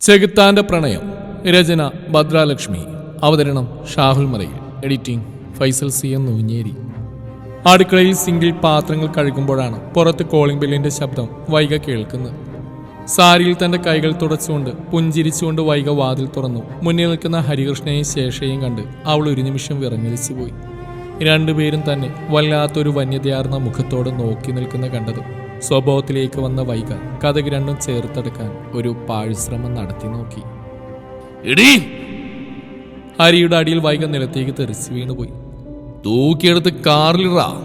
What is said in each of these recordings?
ചെകുത്താന്റെ പ്രണയം. രചന ഭദ്രാലക്ഷ്മി. അവതരണം Shahul Malayil. Editing Faisal C M Noonjeri. അടുക്കളയിൽ സിംഗിൾ പാത്രങ്ങൾ കഴുകുമ്പോഴാണ് പുറത്ത് കോളിംഗ് ബെല്ലിന്റെ ശബ്ദം വൈക കേൾക്കുന്നത്. സാരിയിൽ തന്റെ കൈകൾ തുടച്ചുകൊണ്ട് പുഞ്ചിരിച്ചുകൊണ്ട് വൈക വാതിൽ തുറന്നു. മുന്നിൽ നിൽക്കുന്ന ഹരികൃഷ്ണയെയും ശേഷയും കണ്ട് അവൾ ഒരു നിമിഷം വിറങ്ങലിച്ചു പോയി. രണ്ടുപേരും തന്നെ വല്ലാത്തൊരു വന്യതയാർന്ന മുഖത്തോട് നോക്കി നിൽക്കുന്ന കണ്ടതും സ്വഭാവത്തിലേക്ക് വന്ന വൈക കഥക് രണ്ടും ചേർത്തെടുക്കാൻ ഒരു പാഴ്ശ്രമം നടത്തി നോക്കി. എടീ! ഹരിയുടെ അടിയിൽ വൈക നിലത്തേക്ക് തെറിച്ച് വീണുപോയി. തൂക്കിയെടുത്ത് കാറിലിടാ.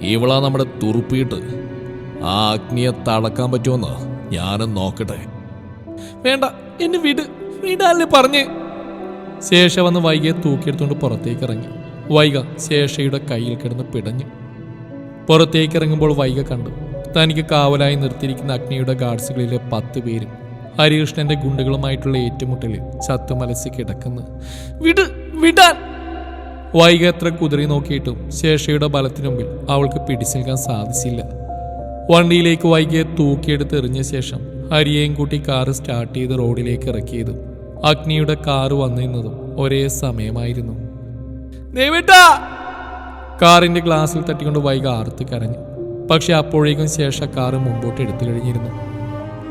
ഇവളാ നമ്മുടെ തുറുപ്പിയിട്ട് ആ അഗ്നിയെ തടക്കാൻ പറ്റുമെന്ന് ഞാനും നോക്കട്ടെ. വേണ്ട എന്നെ വിട് വിടാല്ലേ പറഞ്ഞ്. ശേഷ വന്ന് വൈകയെ തൂക്കിയെടുത്തുകൊണ്ട് പുറത്തേക്ക് ഇറങ്ങി വൈക ശേഷയുടെ കയ്യിൽ കിടന്ന് പിടഞ്ഞു. പുറത്തേക്ക് ഇറങ്ങുമ്പോൾ വൈക കണ്ടു. തനിക്ക് കാവലായി നിർത്തിയിരിക്കുന്ന അഗ്നിയുടെ ഗാർഡ്സുകളിലെ പത്ത് പേരും ഹരികൃഷ്ണന്റെ ഗുണ്ടുകളുമായിട്ടുള്ള ഏറ്റുമുട്ടലിൽ മലസി കിടക്കുന്നു. വിട് വിടാൻ! വൈകത്ര കുതിരി നോക്കിയിട്ടും ശേഷയുടെ ബലത്തിനു മുമ്പിൽ അവൾക്ക് പിടിച്ചു നിൽക്കാൻ സാധിച്ചില്ല. വണ്ടിയിലേക്ക് വൈകിയെ തൂക്കിയെടുത്ത് എറിഞ്ഞ ശേഷം ഹരിയെയും കൂട്ടി കാറ് സ്റ്റാർട്ട് ചെയ്ത് റോഡിലേക്ക് ഇറക്കിയതും. അഗ്നിയുടെ കാറ് വന്നിരുന്നതും ഒരേ സമയമായിരുന്നു. കാറിന്റെ ഗ്ലാസ്സിൽ തട്ടിക്കൊണ്ട് വൈകി ആർത്ത് കരഞ്ഞു. പക്ഷെ അപ്പോഴേക്കും ശേഷക്കാറ് കാറ് മുമ്പോട്ട് എടുത്തു കഴിഞ്ഞിരുന്നു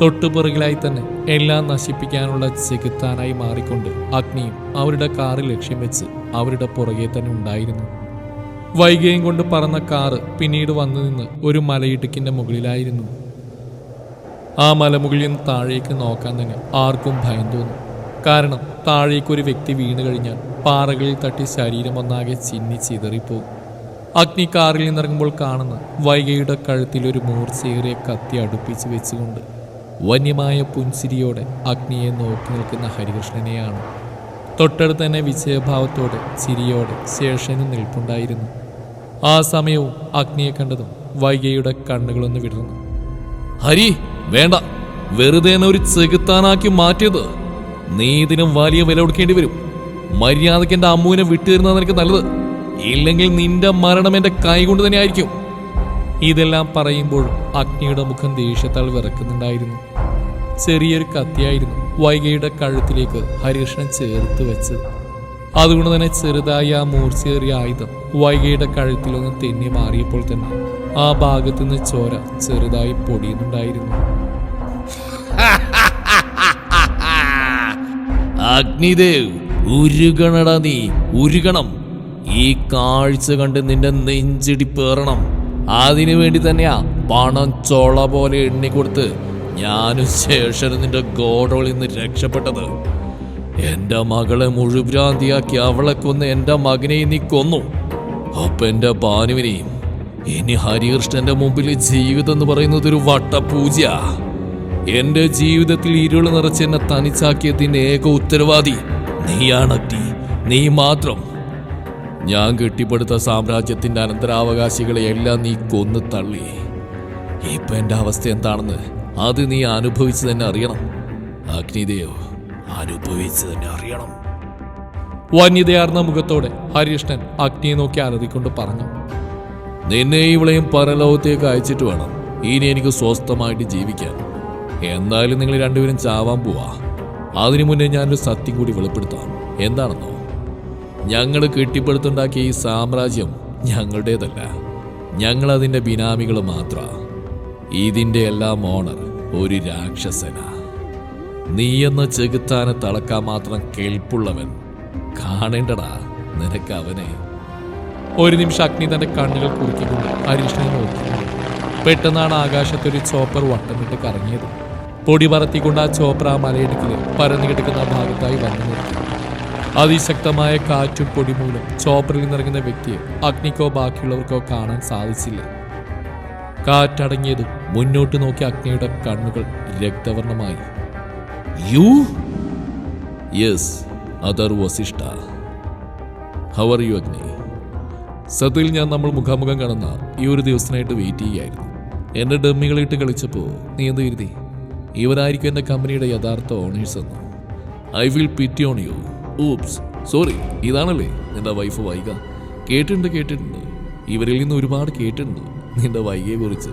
തൊട്ടുപിറകിലായി തന്നെ എല്ലാം നശിപ്പിക്കാനുള്ള ചെകുത്താനായി മാറിക്കൊണ്ട് അഗ്നിയും അവരുടെ കാറ് ലക്ഷ്യം വെച്ച് അവരുടെ പുറകെ തന്നെ ഉണ്ടായിരുന്നു. വൈകയും കൊണ്ട് പറന്ന കാറ് പിന്നീട് വന്നു നിന്ന് ഒരു മലയിടുക്കിന്റെ മുകളിലായിരുന്നു. ആ മലമുകളിൽ നിന്ന് താഴേക്ക് നോക്കാൻ തന്നെ ആർക്കും ഭയം തോന്നും. കാരണം താഴേക്ക് ഒരു വ്യക്തി വീണു കഴിഞ്ഞാൽ പാറകളിൽ തട്ടി ശരീരം ഒന്നാകെ ചിന്നി ചിതറിപ്പോകും. അഗ്നി കാറിൽ നിന്നിറങ്ങുമ്പോൾ കാണുന്ന വൈകയുടെ കഴുത്തിൽ ഒരു മൂർച്ചയേറിയ കത്തി അടുപ്പിച്ച് വെച്ചുകൊണ്ട് വന്യമായ പുൻസിരിയോടെ അഗ്നിയെ നോക്കി നിൽക്കുന്ന ഹരികൃഷ്ണനെയാണ്. തൊട്ടടുത്ത് തന്നെ വിജയഭാവത്തോടെ ചിരിയോടെ ശേഷനും നിൽപ്പുണ്ടായിരുന്നു. ആ സമയവും അഗ്നിയെ കണ്ടതും വൈകയുടെ കണ്ണുകളൊന്ന് വിടർന്നു. ഹരി വേണ്ട. വെറുതെ ഒരു ചെകുത്താനാക്കി മാറ്റിയത്. നീ ഇതിനും വലിയ വില കൊടുക്കേണ്ടി വരും. മര്യാദയ്ക്ക് എന്റെ അമ്മുവിനെ വിട്ടുതരുന്നതാണ് എനിക്ക് നല്ലത്. ഇല്ലെങ്കിൽ നിന്റെ മരണം എന്റെ കൈ കൊണ്ട് തന്നെ ആയിരിക്കും ഇതെല്ലാം പറയുമ്പോൾ അഗ്നിയുടെ മുഖം ദേഷ്യത്താൽ വിറക്കുന്നുണ്ടായിരുന്നു. ചെറിയൊരു കത്തിയായിരുന്നു വൈകയുടെ കഴുത്തിലേക്ക് ഹരികൃഷ്ണൻ ചേർത്ത് വെച്ചത്. അതുകൊണ്ട് തന്നെ ചെറുതായി ആ മൂർച്ചയേറിയ ആയുധം വൈകയുടെ കഴുത്തിലൊന്ന് തെന്നി മാറിയപ്പോൾ തന്നെ ആ ഭാഗത്തു നിന്ന് ചോര ചെറുതായി പൊടിയുന്നുണ്ടായിരുന്നു. അഗ്നിദേവ് ഉരുകണടാ നീ. ഉരുകണം. ഈ കാഴ്ച കണ്ട് നിന്റെ നെഞ്ചിടി പേറണം. അതിനു വേണ്ടി തന്നെയാ പണം ചോള പോലെ എണ്ണിക്കൊടുത്ത് ഞാനും ശേഷനും നിന്റെ ഗോഡോളിൽ നിന്ന് രക്ഷപ്പെട്ടത്. എന്റെ മകളെ മുഴുഭ്രാന്തിയാക്കി അവളെ കൊന്ന് എന്റെ മകനെയും നീ കൊന്നു. അപ്പൊ എന്റെ ഭാനുവിനെയും ഇനി ഹരികൃഷ്ണന്റെ മുമ്പിൽ ജീവിതം എന്ന് പറയുന്നത് ഒരു വട്ടപൂജ എന്റെ ജീവിതത്തിൽ ഇരുൾ നിറച്ച് എന്നെ തനിച്ചാക്കിയതിന്റെ ഏക ഉത്തരവാദി നീയാണ് നീ മാത്രം. ഞാൻ കെട്ടിപ്പടുത്ത സാമ്രാജ്യത്തിന്റെ അനന്തരാവകാശികളെ എല്ലാം നീ കൊന്നു തള്ളി. ഇപ്പൊ എന്റെ അവസ്ഥ എന്താണെന്ന് അത് നീ അനുഭവിച്ചു തന്നെ അറിയണം. അഗ്നിദേവ് അനുഭവിച്ചു തന്നെ അറിയണം. വന്യതയാർന്ന മുഖത്തോടെ ഹരികൃഷ്ണൻ അഗ്നിയെ നോക്കി അലറിക്കൊണ്ട് പറഞ്ഞു നിന്നെ ഇവളെയും പരലോകത്തേക്ക് അയച്ചിട്ട് വേണം. ഇനി എനിക്ക് സ്വസ്ഥമായിട്ട് ജീവിക്കാൻ. എന്തായാലും നിങ്ങൾ രണ്ടുപേരും ചാവാൻ പോവാ. അതിനു മുന്നേ ഞാനൊരു സത്യം കൂടി വെളിപ്പെടുത്താം. എന്താണെന്നോ? ഞങ്ങൾ കെട്ടിപ്പടുത്തുണ്ടാക്കിയ ഈ സാമ്രാജ്യം ഞങ്ങളുടേതല്ല. ഞങ്ങൾ അതിന്റെ ബിനാമികൾ മാത്ര. ഇതിന്റെ എല്ലാം ഓണർ ഒരു രാക്ഷസന. നീ എന്ന ചെകുത്താനെ തളക്കാൻ മാത്രം കേൾപ്പുള്ളവൻ കാണേണ്ടടാ നിനക്ക് അവനെ. ഒരു നിമിഷം അഗ്നി തന്റെ കണ്ണുകൾ കുറുക്കിക്കൊണ്ട് ഹരീഷിനെ നോക്കി. പെട്ടെന്നാണ് ആകാശത്തൊരു ചോപ്പർ വട്ടമിട്ട് കറങ്ങിയത്. പൊടി പറത്തിക്കൊണ്ട് ആ ചോപ്പർ ആ മലയിടുക്കിൽ പരന്നു കിടക്കുന്ന ഭാഗത്തായി വന്നു നിർത്തി അതിശക്തമായ കാറ്റും പൊടിമൂലം ചോപ്പറിൽ നിന്നിറങ്ങുന്ന വ്യക്തിയെ അഗ്നിക്കോ ബാക്കിയുള്ളവർക്കോ കാണാൻ സാധിച്ചില്ല. കാറ്റടങ്ങിയതും മുന്നോട്ട് നോക്കി അഗ്നിയുടെ കണ്ണുകൾ രക്തവർണമായി you yes other Vasishta. How are you Agni? സത്യത്തിൽ ഞാൻ നമ്മൾ മുഖാമുഖം കാണുന്ന ഈ ഒരു ദിവസത്തിനായിട്ട് വെയിറ്റ് ചെയ്യുകയായിരുന്നു. എന്റെ ഡമ്മികളിട്ട് കളിച്ചപ്പോൾ നീ എന്ത് കരുതി? ഇവരായിരിക്കും എന്റെ കമ്പനിയുടെ യഥാർത്ഥ ഓണേഴ്സ് എന്ന്. I will pity on you oops sorry ഇതാണല്ലേ നിന്റെ വൈഫ് വൈക കേട്ടിട്ടുണ്ട് കേട്ടിട്ടുണ്ട്. ഇവരിൽ നിന്ന് ഒരുപാട് കേട്ടിട്ടുണ്ട് നിന്റെ വൈകിയെ കുറിച്ച്.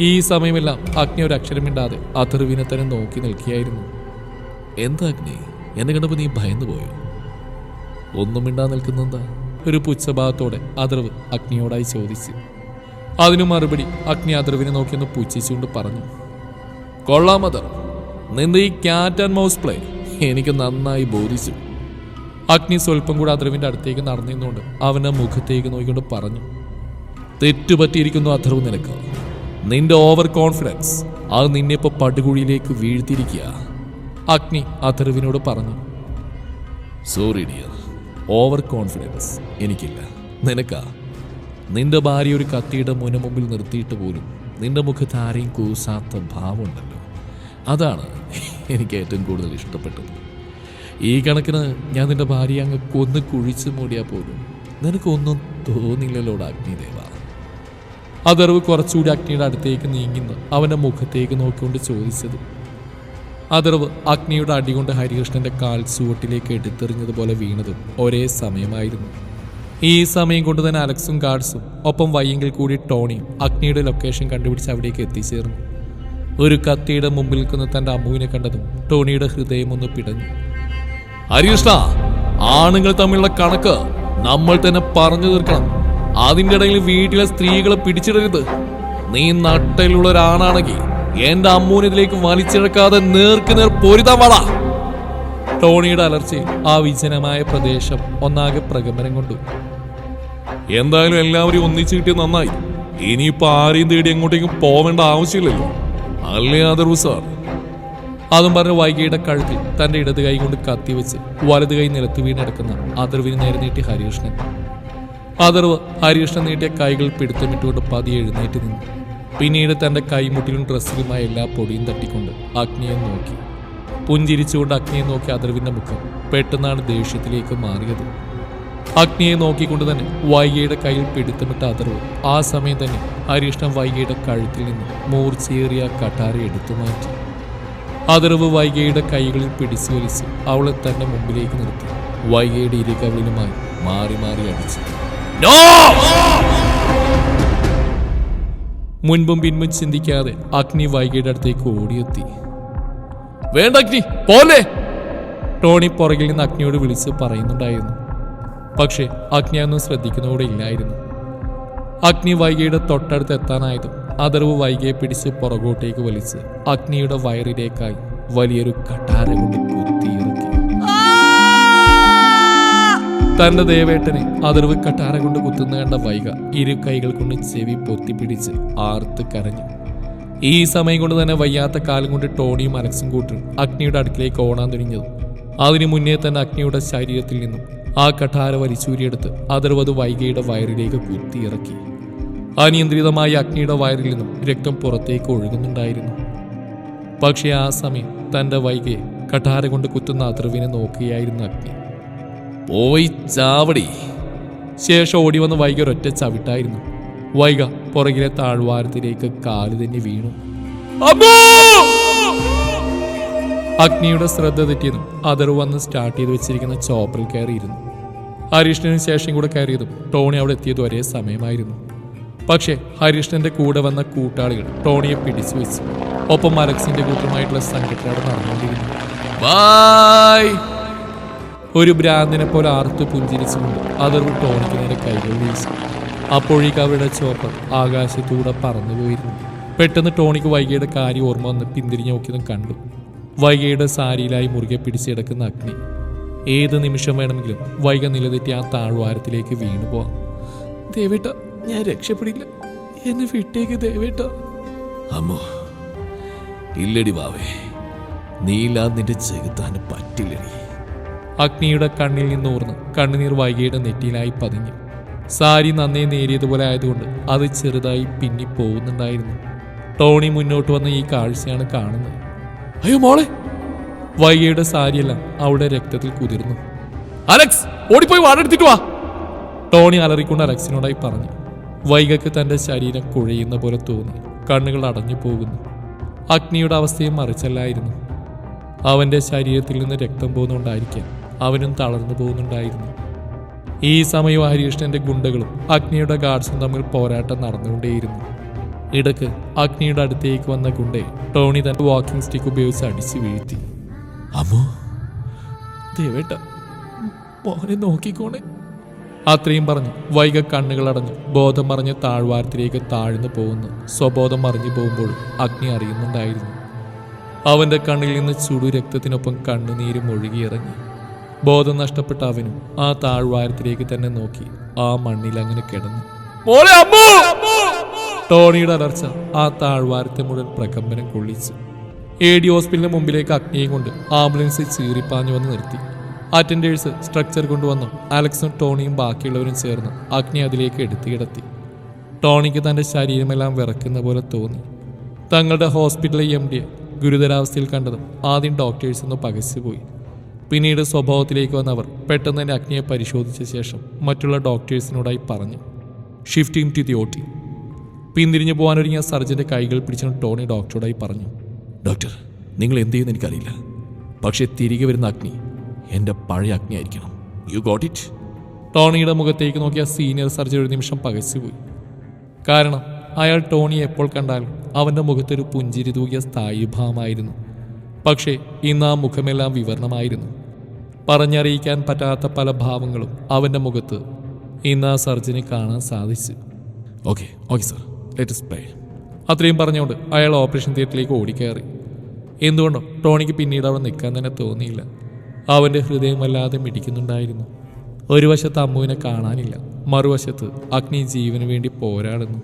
ഈ സമയമെല്ലാം അഗ്നി ഒരു അക്ഷരമിണ്ടാതെ അഥർവിനെ തന്നെ നോക്കി നിൽക്കുകയായിരുന്നു. എന്താ അഗ്നി? എന്നെ കണ്ടപ്പോൾ നീ ഭയന്നു പോയോ? ഒന്നും മിണ്ടാ നിൽക്കുന്നെന്താ ഒരു പുച്ഛഭാവത്തോടെ അഥർവ് അഗ്നിയോടായി ചോദിച്ചു. അതിനു മറുപടി അഗ്നി അതർവിനെ നോക്കിയൊന്ന് പുച്ഛിച്ചുകൊണ്ട് പറഞ്ഞു. കൊള്ളാം അതർ നിന്റെ ഈ ക്യാറ്റ് ആൻഡ് മൗസ് പ്ലേ എനിക്ക് നന്നായി ബോധിച്ചു. അഗ്നി സ്വല്പം കൂടെ അതർവിന്റെ അടുത്തേക്ക് നടന്നിരുന്നുകൊണ്ട് അവനെ മുഖത്തേക്ക് നോക്കിക്കൊണ്ട് പറഞ്ഞു തെറ്റുപറ്റിയിരിക്കുന്നു അധർവ് നിനക്ക്. നിന്റെ ഓവർ കോൺഫിഡൻസ് അത് നിന്നെ ഇപ്പോൾ പടുകുഴിയിലേക്ക് വീഴ്ത്തിയിരിക്കുക. അഗ്നി അധർവിനോട് പറഞ്ഞു സോറി ഡിയർ ഓവർ കോൺഫിഡൻസ് എനിക്കില്ല. നിനക്കാ. നിന്റെ ഭാര്യ ഒരു കത്തിയുടെ മുന മുമ്പിൽ നിർത്തിയിട്ട് പോലും നിന്റെ മുഖത്ത് ആരെയും കൂസാത്ത ഭാവമുണ്ടല്ലോ. അതാണ് എനിക്ക് ഏറ്റവും കൂടുതൽ ഇഷ്ടപ്പെട്ടത്. ഈ കണക്കിന് ഞാൻ നിന്റെ ഭാര്യയെ അങ്ങ് കൊന്ന് കുഴിച്ചു മൂടിയാൽ പോലും. നിനക്കൊന്നും തോന്നില്ലല്ലോ അഗ്നിദേവ. അതറിവ് കുറച്ചുകൂടി അഗ്നിയുടെ അടുത്തേക്ക് നീങ്ങുന്നു. അവന്റെ മുഖത്തേക്ക് നോക്കിക്കൊണ്ട് ചോദിച്ചത്. അതറിവ് അഗ്നിയുടെ അടികൊണ്ട് ഹരികൃഷ്ണന്റെ കാൽ ചുവട്ടിലേക്ക് എടുത്തെറിഞ്ഞതുപോലെ വീണതും ഒരേ സമയമായിരുന്നു. ഈ സമയം കൊണ്ട് തന്നെ അലക്സും ഗാർഡ്സും ഒപ്പം വയ്യെങ്കിൽ കൂടി ടോണിയും അഗ്നിയുടെ ലൊക്കേഷൻ കണ്ടുപിടിച്ച് അവിടേക്ക് എത്തിച്ചേർന്നു. ഒരു കത്തിയുടെ മുമ്പിൽ നിൽക്കുന്ന തന്റെ അമ്മുവിനെ കണ്ടതും ടോണിയുടെ ഹൃദയം ഒന്ന് പിടഞ്ഞു. ഹരികൃഷ്ണ ആണുങ്ങൾ തമ്മിലുള്ള കണക്ക് നമ്മൾ തന്നെ പറഞ്ഞു തീർക്കണം. അതിന്റെ ഇടയിൽ വീട്ടിലെ സ്ത്രീകളെ പിടിച്ചിടരുത്. നീ നട്ടയിലുള്ള ഒരാണാണെങ്കിൽ എന്റെ അമ്മൂനിതിലേക്ക് വലിച്ചിഴക്കാതെ നേർക്ക് നേർ പൊരുതാൻ വള ടോണിയുടെ അലർച്ചയിൽ ആ വിജനമായ പ്രദേശം ഒന്നാകെ പ്രകമ്പനം കൊണ്ടു. എന്തായാലും എല്ലാവരും ഒന്നിച്ചു കിട്ടിയത് നന്നായി. ഇനിയിപ്പോ ആരെയും തേടി എങ്ങോട്ടേക്കും പോവേണ്ട ആവശ്യമില്ലല്ലോ. അല്ലേ ആദർവ് സാർ? അതും പറഞ്ഞ് വൈകിയുടെ കഴുത്തിൽ തന്റെ ഇടത് കൈ കൊണ്ട് കത്തിവെച്ച് വലത് കൈ നിലത്ത് വീണടക്കുന്ന അതിർവിന് നേരെ നീട്ടി ഹരികൃഷ്ണൻ. അതിർവ് ഹരികൃഷ്ണൻ നീട്ടിയ കൈകൾ പിടുത്തമിട്ടുകൊണ്ട് പതിയെ എഴുന്നേറ്റ് നിന്നു. പിന്നീട് തന്റെ കൈമുട്ടിലും ഡ്രസ്സിലുമായ എല്ലാ പൊടിയും തട്ടിക്കൊണ്ട് അഗ്നിയെ നോക്കി. പുഞ്ചിരിച്ചുകൊണ്ട് അഗ്നിയെ നോക്കി അതിർവിന്റെ മുഖം പെട്ടെന്നാണ് ദേഷ്യത്തിലേക്ക് മാറിയത്. അഗ്നിയെ നോക്കിക്കൊണ്ട് തന്നെ വൈകിയുടെ കയ്യിൽ പിടുത്തമിട്ട അതിർവ് ആ സമയം തന്നെ ഹരികൃഷ്ണൻ വൈകിയുടെ കഴുത്തിൽ നിന്ന് മൂർച്ചയേറിയ കട്ടാര എടുത്തു മാറ്റി. അതർവ് വൈകയുടെ കൈകളിൽ പിടിച്ചു വലിച്ച് അവളെ തന്നെ മുമ്പിലേക്ക് നിർത്തി. വൈകയുടെ ഇരകവളിലുമായി മാറി മാറി അടിച്ചു. മുൻപും പിൻപും ചിന്തിക്കാതെ അഗ്നി വൈകയുടെ അടുത്തേക്ക് ഓടിയെത്തി. വേണ്ട അഗ്നി പോലെ ടോണി പുറകിൽ നിന്ന് അഗ്നിയോട് വിളിച്ച് പറയുന്നുണ്ടായിരുന്നു. പക്ഷേ അഗ്നി അന്ന് ശ്രദ്ധിക്കുന്നതോടെ ഇല്ലായിരുന്നു. അഗ്നി വൈകയുടെ തൊട്ടടുത്ത് എത്താനായതും അതർവ് വൈകിയെ പിടിച്ച് പുറകോട്ടേക്ക് വലിച്ച് അഗ്നിയുടെ വയറിലേക്കായി വലിയൊരു കട്ടാര കൊണ്ട് കുത്തിയിറക്കി. തന്റെ ദേവേട്ടനെ അതിർവ് കട്ടാര കൊണ്ട് കുത്തുന്ന കണ്ട വൈക ഇരു കൈകൾ കൊണ്ട് ചെവി പൊത്തിപ്പിടിച്ച് ആർത്ത് കരഞ്ഞു. ഈ സമയം കൊണ്ട് തന്നെ വയ്യാത്ത കാലം കൊണ്ട് ടോണിയും അലക്സും കൂട്ടും അഗ്നിയുടെ അടുക്കിലേക്ക് ഓടാൻ തുനിഞ്ഞതും അതിനു മുന്നേ തന്നെ അഗ്നിയുടെ ശരീരത്തിൽ നിന്നും ആ കട്ടാര വലിച്ചൂരിയെടുത്ത് അതിർവത് വൈകയുടെ വയറിലേക്ക് കുത്തിയിറക്കി. അനിയന്ത്രിതമായ അഗ്നിയുടെ വയറിൽ നിന്നും രക്തം പുറത്തേക്ക് ഒഴുകുന്നുണ്ടായിരുന്നു. പക്ഷേ ആ സമയം തന്റെ വൈകയെ കഠാര കൊണ്ട് കുത്തുന്ന അതിർവിനെ നോക്കുകയായിരുന്നു അഗ്നി. പോയി ചാവടി. ശേഷം ഓടി വന്ന് വൈക ഒരൊറ്റ ചവിട്ടായിരുന്നു. വൈക പുറകിലെ താഴ്വാരത്തിലേക്ക് കാൽ തന്നെ വീണു. അഗ്നിയുടെ ശ്രദ്ധ തെറ്റിയതും അതർ വന്ന് സ്റ്റാർട്ട് ചെയ്ത് വെച്ചിരിക്കുന്ന ചോപ്പറിൽ കയറിയിരുന്നു. ഹരിഷ്ണന് ശേഷം കൂടെ കയറിയതും ടോണി അവിടെ എത്തിയത് ഒരേ സമയമായിരുന്നു. പക്ഷേ ഹരിഷ്ണന്റെ കൂടെ വന്ന കൂട്ടാളികൾ ടോണിയെ പിടിച്ചു വെച്ചു ഒപ്പം അലക്സിന്റെ കൂട്ടമായിട്ടുള്ള സംഘത്തിലൂടെ നടന്നുകൊണ്ടിരുന്നു. ഒരു ഭ്രാന്തിനെ പോലെ ആർത്തു പുഞ്ചിരിച്ചുകൊണ്ട് അതൊരു ടോണിക്ക് നേരെ കൈകൾ വീശി. അപ്പോഴേക്ക് അവരുടെ ചോപ്പർ ആകാശത്തൂടെ പറന്നുപോയിരുന്നു പെട്ടെന്ന് ടോണിക്ക് വൈകിയുടെ കാര്യം ഓർമ്മ വന്ന് പിന്തിരിഞ്ഞ് നോക്കിയതും കണ്ടു. വൈകിയുടെ സാരിയിലായി മുറുകെ പിടിച്ചെടുക്കുന്ന അഗ്നി. ഏത് നിമിഷം വേണമെങ്കിലും വൈക നിലതെറ്റി ആ താഴ്വാരത്തിലേക്ക് വീണു പോവാം. ഞാൻ രക്ഷപ്പെടില്ല. എന്നെ വിട്ടേക്ക് ദേവേട്ട അമ്മോ ഇല്ലടി ബാവേ. നീലാ നിന്റെ ചെകുത്താന് പറ്റില്ലടി. അഗ്നിയുടെ കണ്ണിൽ നിന്ന് ഊർന്ന് കണ്ണുനീർ വൈകിയുടെ നെറ്റിയിലായി പതിഞ്ഞു. സാരി നന്നേ നേരിയതുപോലെ ആയതുകൊണ്ട് അത് ചെറുതായി പിന്നി പോകുന്നുണ്ടായിരുന്നു. ടോണി മുന്നോട്ട് വന്ന ഈ കാഴ്ചയാണ് കാണുന്നത്. അയ്യോ മോളെ. വൈകിയുടെ സാരിയെല്ലാം അവിടെ രക്തത്തിൽ കുതിർന്നു. അലക്സ് ഓടിപ്പോയി വാടെടുത്തിട്ട് വാ. ടോണി അലറിക്കൊണ്ട് അലക്സിനോടായി പറഞ്ഞു. വൈകക്ക് തന്റെ ശരീരം കുഴയുന്ന പോലെ തോന്നി. കണ്ണുകൾ അടഞ്ഞു പോകുന്നു. അഗ്നിയുടെ അവസ്ഥയും മറിച്ചല്ലായിരുന്നു. അവന്റെ ശരീരത്തിൽ നിന്ന് രക്തം പോകുന്നുണ്ടായിരിക്കാം അവനും തളർന്നു പോകുന്നുണ്ടായിരുന്നു. ഈ സമയം ഹരികൃഷ്ണന്റെ ഗുണ്ടകളും അഗ്നിയുടെ ഗാർഡ്സും തമ്മിൽ പോരാട്ടം നടന്നുകൊണ്ടേയിരുന്നു. ഇടയ്ക്ക് അഗ്നിയുടെ അടുത്തേക്ക് വന്ന ഗുണ്ടയെ ടോണി തന്റെ വാക്കിംഗ് സ്റ്റിക്ക് ഉപയോഗിച്ച് അടിച്ചു വീഴ്ത്തി. അമ്മോ ദേവേട്ട മോനെ നോക്കിക്കോണേ. അത്രയും പറഞ്ഞു. വൈക കണ്ണുകളടഞ്ഞു ബോധം മറിഞ്ഞ് താഴ്വാരത്തിലേക്ക് താഴ്ന്നു പോകുന്നു. സ്വബോധം മറിഞ്ഞു പോകുമ്പോൾ അഗ്നി അറിയുന്നുണ്ടായിരുന്നു. അവന്റെ കണ്ണിൽ നിന്ന് ചുടു രക്തത്തിനൊപ്പം കണ്ണുനീരും ഒഴുകിയിറങ്ങി ബോധം നഷ്ടപ്പെട്ട അവനും ആ താഴ്വാരത്തിലേക്ക് തന്നെ നോക്കി. ആ മണ്ണിൽ അങ്ങനെ കിടന്നു. ടോണിയുടെ അലർച്ച ആ താഴ്വാരത്തെ മുഴുവൻ പ്രകമ്പനം കൊള്ളിച്ചു. എ ഡി ഹോസ്പിറ്റലിന് മുമ്പിലേക്ക് അഗ്നിയും കൊണ്ട് ആംബുലൻസ് ചീറിപ്പാഞ്ഞു വന്ന് നിർത്തി. അറ്റൻഡേഴ്സ് സ്ട്രക്ചർ കൊണ്ടുവന്നു. അലക്സും ടോണിയും ബാക്കിയുള്ളവരും ചേർന്ന് അഗ്നി അതിലേക്ക് എടുത്തു കിടത്തി. ടോണിക്ക് തന്റെ ശരീരമെല്ലാം വിറക്കുന്ന പോലെ തോന്നി. തങ്ങളുടെ ഹോസ്പിറ്റലിലെ എം ഡിയെ ഗുരുതരാവസ്ഥയിൽ കണ്ടതും ആദ്യം ഡോക്ടേഴ്സ് ഒന്ന് പകച്ചുപോയി പിന്നീട് സ്വഭാവത്തിലേക്ക് വന്നവർ പെട്ടെന്ന് തന്നെ അഗ്നിയെ പരിശോധിച്ച ശേഷം മറ്റുള്ള ഡോക്ടേഴ്സിനോടായി പറഞ്ഞു ഷിഫ്റ്റിംഗ് ടു ദി ഓട്ടി പിന്തിരിഞ്ഞു പോകാനൊരുങ്ങിയ സർജന്റെ കൈകൾ പിടിച്ചു ടോണി ഡോക്ടറോടായി പറഞ്ഞു ഡോക്ടർ നിങ്ങൾ എന്ത് ചെയ്യുമെന്ന് എനിക്കറിയില്ല. പക്ഷേ തിരികെ വരുന്ന അഗ്നി എന്റെ പഴയ അഗ്നി ആയിരിക്കണം യു ഗോട്ട് ഇറ്റ് ടോണിയുടെ മുഖത്തേക്ക് നോക്കിയ സീനിയർ സർജൻ ഒരു നിമിഷം പകച്ചുപോയി. കാരണം അയാൾ ടോണി എപ്പോൾ കണ്ടാലും അവന്റെ മുഖത്തൊരു പുഞ്ചിരി തൂകിയ സ്ഥായിഭാവമായിരുന്നു. പക്ഷേ ഇന്ന് ആ മുഖമെല്ലാം വിവരണമായിരുന്നു. പറഞ്ഞറിയിക്കാൻ പറ്റാത്ത പല ഭാവങ്ങളും അവന്റെ മുഖത്ത് ഇന്ന് ആ സർജനെ കാണാൻ സാധിച്ചു. Okay okay sir let play അത്രയും പറഞ്ഞുകൊണ്ട് അയാൾ ഓപ്പറേഷൻ തിയേറ്ററിലേക്ക് ഓടിക്കയറി. എന്തുകൊണ്ടോ ടോണിക്ക് പിന്നീട് അവിടെ നിൽക്കാൻ തന്നെ തോന്നിയില്ല. അവന്റെ ഹൃദയം വല്ലാതെ മിടിക്കുന്നുണ്ടായിരുന്നു. ഒരു വശത്ത് അമ്മുവിനെ കാണാനില്ല മറുവശത്ത് അഗ്നി ജീവന് വേണ്ടി പോരാടുന്നു.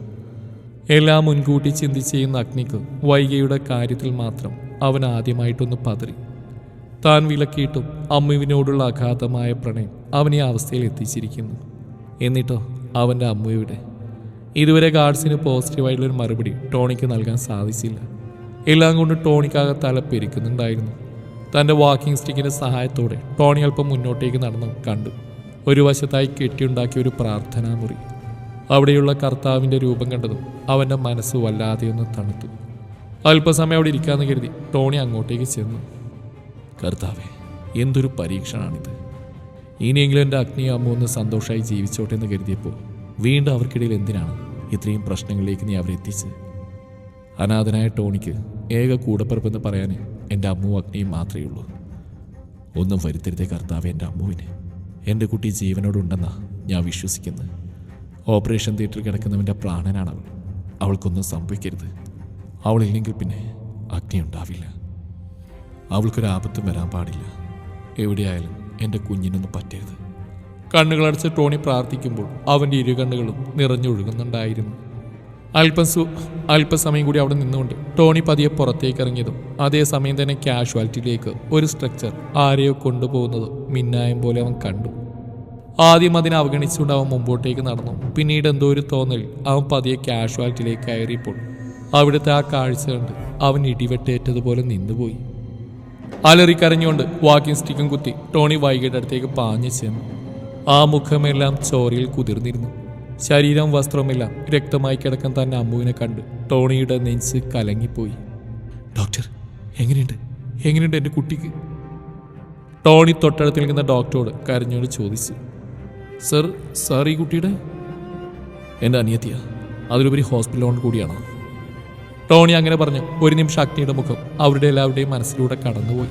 എല്ലാം മുൻകൂട്ടി ചിന്തിച്ച് ചെയ്യുന്ന അഗ്നിക്ക് വൈകയുടെ കാര്യത്തിൽ മാത്രം അവൻ ആദ്യമായിട്ടൊന്ന് പതറി. താൻ വിലക്കിയിട്ടും അമ്മുവിനോടുള്ള അഗാധമായ പ്രണയം അവൻ ഈ അവസ്ഥയിൽ എത്തിച്ചിരിക്കുന്നു. എന്നിട്ടോ അവന്റെ അമ്മുവിടെ ഇതുവരെ ഗാർഡ്സിന് പോസിറ്റീവായിട്ടുള്ളൊരു മറുപടി ടോണിക്ക് നൽകാൻ സാധിച്ചില്ല. എല്ലാം കൊണ്ട് ടോണിക്കാകെ തല പെരുക്കുന്നുണ്ടായിരുന്നു. തന്റെ വാക്കിംഗ് സ്റ്റിക്കിന്റെ സഹായത്തോടെ ടോണി അല്പം മുന്നോട്ടേക്ക് നടന്നു കണ്ടു. ഒരു വശത്തായി കെട്ടിയുണ്ടാക്കിയ ഒരു പ്രാർത്ഥനാ മുറി. അവിടെയുള്ള കർത്താവിന്റെ രൂപം കണ്ടതും അവന്റെ മനസ്സ് വല്ലാതെ ഒന്ന് തണുത്തു. അല്പസമയം അവിടെ ഇരിക്കാമെന്ന് കരുതി ടോണി അങ്ങോട്ടേക്ക് ചെന്നു. കർത്താവെ എന്തൊരു പരീക്ഷണമാണിത് ഇനിയെങ്കിലും എന്റെ അഗ്നി അമ്മ ഒന്ന് സന്തോഷമായി ജീവിച്ചോട്ടെ എന്ന് കരുതിയപ്പോൾ വീണ്ടും അവർക്കിടയിൽ എന്തിനാണ് ഇത്രയും പ്രശ്നങ്ങളിലേക്ക് നീ അവരെ എത്തിച്ച് അനാഥനായ ടോണിക്ക് ഏക കൂടപ്പിറപ്പെന്ന് പറയാൻ എന്റെ അമ്മുവും അഗ്നിയും മാത്രമേ ഉള്ളൂ. ഒന്നും വരുത്തരുതേ കർത്താവ് എന്റെ അമ്മുവിന്. എന്റെ കുട്ടി ജീവനോടുണ്ടെന്നാ ഞാൻ വിശ്വസിക്കുന്നത്. ഓപ്പറേഷൻ തിയേറ്ററിൽ കിടക്കുന്നവന്റെ പ്രാണനാണ് അവൾ അവൾക്കൊന്നും സംഭവിക്കരുത്. അവളില്ലെങ്കിൽ പിന്നെ അഗ്നി ഉണ്ടാവില്ല. അവൾക്കൊരു ആപത്തും വരാൻ പാടില്ല. എവിടെയായാലും എന്റെ കുഞ്ഞിനൊന്നും പറ്റരുത്. കണ്ണുകളടച്ച് ടോണി പ്രാർത്ഥിക്കുമ്പോൾ അവന്റെ ഇരു കണ്ണുകളും നിറഞ്ഞൊഴുകുന്നുണ്ടായിരുന്നു. അല്പം സു അല്പസമയം കൂടി അവിടെ നിന്നുകൊണ്ട് ടോണി പതിയെ പുറത്തേക്ക് ഇറങ്ങിയതും അതേസമയം തന്നെ കാഷ്വാലിറ്റിയിലേക്ക് ഒരു സ്ട്രക്ചർ ആരെയോ കൊണ്ടുപോകുന്നത് മിന്നായം പോലെ അവൻ കണ്ടു. ആദ്യം അതിനെ അവഗണിച്ചുകൊണ്ട് അവൻ മുമ്പോട്ടേക്ക് നടന്നു. പിന്നീട് എന്തോ ഒരു തോന്നൽ അവൻ പതിയെ കാഷ്വാലിറ്റിയിലേക്ക് കയറിയപ്പോൾ അവിടുത്തെ ആ കാഴ്ച കണ്ട് അവൻ ഇടിവെട്ടേറ്റതുപോലെ നിന്നുപോയി. അലറിക്കരഞ്ഞുകൊണ്ട് വാക്കിംഗ് സ്റ്റിക്കും കുത്തി ടോണി വൈകിട്ട് അടുത്തേക്ക് പാഞ്ഞു ചെന്നു. ആ മുഖമെല്ലാം ചോരയിൽ കുതിർന്നിരുന്നു. ശരീരം വസ്ത്രമെല്ലാം. രക്തമായി കിടക്കാൻ തന്നെ അമ്മുവിനെ കണ്ട് ടോണിയുടെ നെഞ്ച് കലങ്ങിപ്പോയി. ഡോക്ടർ എങ്ങനെയുണ്ട്? എങ്ങനെയുണ്ട് എന്റെ കുട്ടിക്ക്? ടോണി തൊട്ടടുത്ത് നിൽക്കുന്ന ഡോക്ടറോട് കരഞ്ഞോട് ചോദിച്ചു. സർ സാർ ഈ കുട്ടിയുടെ? എന്റെ അനിയത്തിയ. അതിലുപരി ഹോസ്പിറ്റലോൺ കൂടിയാണ്. ടോണി അങ്ങനെ പറഞ്ഞു. ഒരു നിമിഷം അഗ്നിയുടെ മുഖം അവരുടെ എല്ലാവരുടെയും മനസ്സിലൂടെ കടന്നുപോയി.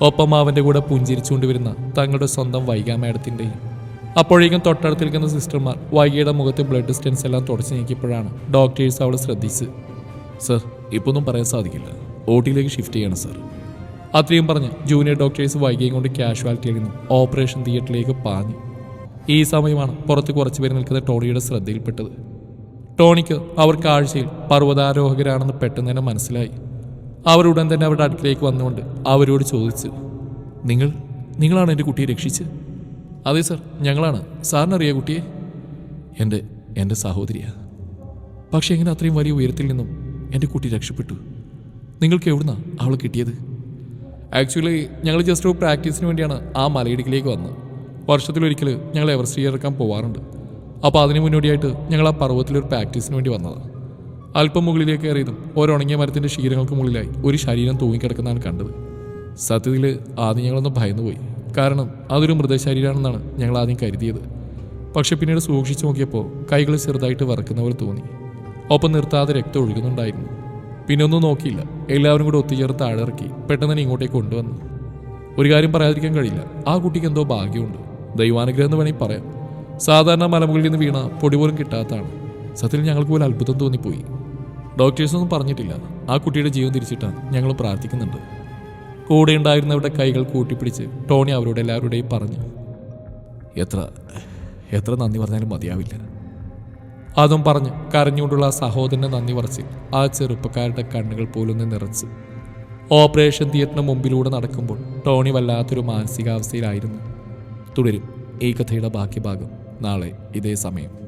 ഒപ്പം അവന്റെ കൂടെ പുഞ്ചിരിച്ചുകൊണ്ട് വരുന്ന തങ്ങളുടെ സ്വന്തം വൈകാ മേഡത്തിന്റെയും അപ്പോഴേക്കും തൊട്ടടുത്തിരിക്കുന്ന സിസ്റ്റർമാർ വൈകിയുടെ മുഖത്തെ ബ്ലഡ് സ്റ്റെൻസ് എല്ലാം തുടച്ചു നീക്കിയപ്പോഴാണ് ഡോക്ടേഴ്സ് അവളെ ശ്രദ്ധിച്ച് സർ ഇപ്പോൾ ഒന്നും പറയാൻ സാധിക്കില്ല. ഓട്ടിയിലേക്ക് ഷിഫ്റ്റ് ചെയ്യണം സർ അത്രയും പറഞ്ഞ് ജൂനിയർ ഡോക്ടേഴ്സ് വൈകിയും കൊണ്ട് കാഷ്വാലിറ്റിയിൽ നിന്നും ഓപ്പറേഷൻ തിയേറ്ററിലേക്ക് പാഞ്ഞു. ഈ സമയമാണ് പുറത്ത് കുറച്ച് പേര് നിൽക്കുന്ന ടോണിയുടെ ശ്രദ്ധയിൽപ്പെട്ടത്. ടോണിക്ക് അവർ കാഴ്ചയിൽ പർവതാരോഹകരാണെന്ന് പെട്ടെന്ന് തന്നെ മനസ്സിലായി. അവർ ഉടൻ തന്നെ അവരുടെ അടുക്കിലേക്ക് വന്നുകൊണ്ട് അവരോട് ചോദിച്ചു നിങ്ങൾ നിങ്ങളാണ് എന്റെ കുട്ടിയെ രക്ഷിച്ച് അതെ സർ ഞങ്ങളാണ്. സാറിനറിയ കുട്ടിയെ? എന്റെ എന്റെ സഹോദരിയാ. പക്ഷെ എങ്ങനെ അത്രയും വലിയ ഉയരത്തിൽ നിന്നും എന്റെ കുട്ടി രക്ഷപ്പെട്ടു? നിങ്ങൾക്ക് എവിടുന്നാ അവൾ കിട്ടിയത്? ആക്ച്വലി ഞങ്ങൾ ജസ്റ്റ് ഒരു പ്രാക്ടീസിന് വേണ്ടിയാണ് ആ മലയിടുക്കിലേക്ക് വന്നത്. വർഷത്തിലൊരിക്കൽ ഞങ്ങൾ എവറസ്റ്റ് ഇറക്കാൻ പോവാറുണ്ട്. അപ്പോൾ അതിന് മുന്നോടിയായിട്ട് ഞങ്ങൾ ആ പർവത്തിലൊരു പ്രാക്ടീസിന് വേണ്ടി വന്നതാണ് അല്പം മുകളിലേക്ക് കയറിയതും ഓരോണങ്ങിയ മരത്തിന്റെ ശീലങ്ങൾക്ക് മുകളിലായി ഒരു ശരീരം തൂങ്ങിക്കിടക്കുന്നതാണ് കണ്ടത്. സത്യത്തിൽ ആദ്യം ഞങ്ങളൊന്ന് ഭയന്നുപോയി. കാരണം അതൊരു മൃതശരീരമാണെന്നാണ് ഞങ്ങൾ ആദ്യം കരുതിയത്. പക്ഷെ പിന്നീട് സൂക്ഷിച്ചു നോക്കിയപ്പോൾ കൈകൾ ചെറുതായിട്ട് വറക്കുന്ന പോലെ തോന്നി. ഒപ്പം നിർത്താതെ രക്തം ഒഴുകുന്നുണ്ടായിരുന്നു. പിന്നെ ഒന്നും നോക്കിയില്ല. എല്ലാവരും കൂടെ ഒത്തുചേർത്ത് താഴെറക്കി പെട്ടെന്ന് തന്നെ ഇങ്ങോട്ടേക്ക് കൊണ്ടുവന്നു. ഒരു കാര്യം പറയാതിരിക്കാൻ കഴിയില്ല. ആ കുട്ടിക്ക് എന്തോ ഭാഗ്യമുണ്ട്. ദൈവാനുഗ്രഹം എന്ന് വേണമെങ്കിൽ പറയാം. സാധാരണ മലമുകളിൽ നിന്ന് വീണ പൊടി പോലും കിട്ടാത്തതാണ്. സത്യത്തിൽ ഞങ്ങൾക്ക് പോലും അത്ഭുതം തോന്നിപ്പോയി. ഡോക്ടേഴ്സൊന്നും പറഞ്ഞിട്ടില്ല. ആ കുട്ടിയുടെ ജീവൻ തിരിച്ചിട്ടാണ് ഞങ്ങൾ പ്രാർത്ഥിക്കുന്നുണ്ട്. കൂടെ ഉണ്ടായിരുന്നവരുടെ കൈകൾ കൂട്ടിപ്പിടിച്ച് ടോണി അവരോട് എല്ലാവരുടെയും പറഞ്ഞു. എത്ര എത്ര നന്ദി പറഞ്ഞാലും മതിയാവില്ല. അതും പറഞ്ഞ് കരഞ്ഞുകൊണ്ടുള്ള ആ സഹോദരനെ നന്ദി പറച്ച് ആ ചെറുപ്പക്കാരുടെ കണ്ണുകൾ പോലൊന്ന് നിറച്ച്. ഓപ്പറേഷൻ തിയേറ്ററിന് മുമ്പിലൂടെ നടക്കുമ്പോൾ ടോണി വല്ലാത്തൊരു മാനസികാവസ്ഥയിലായിരുന്നു. തുടരും ഈ കഥയുടെ ബാക്കി ഭാഗം നാളെ ഇതേ സമയം.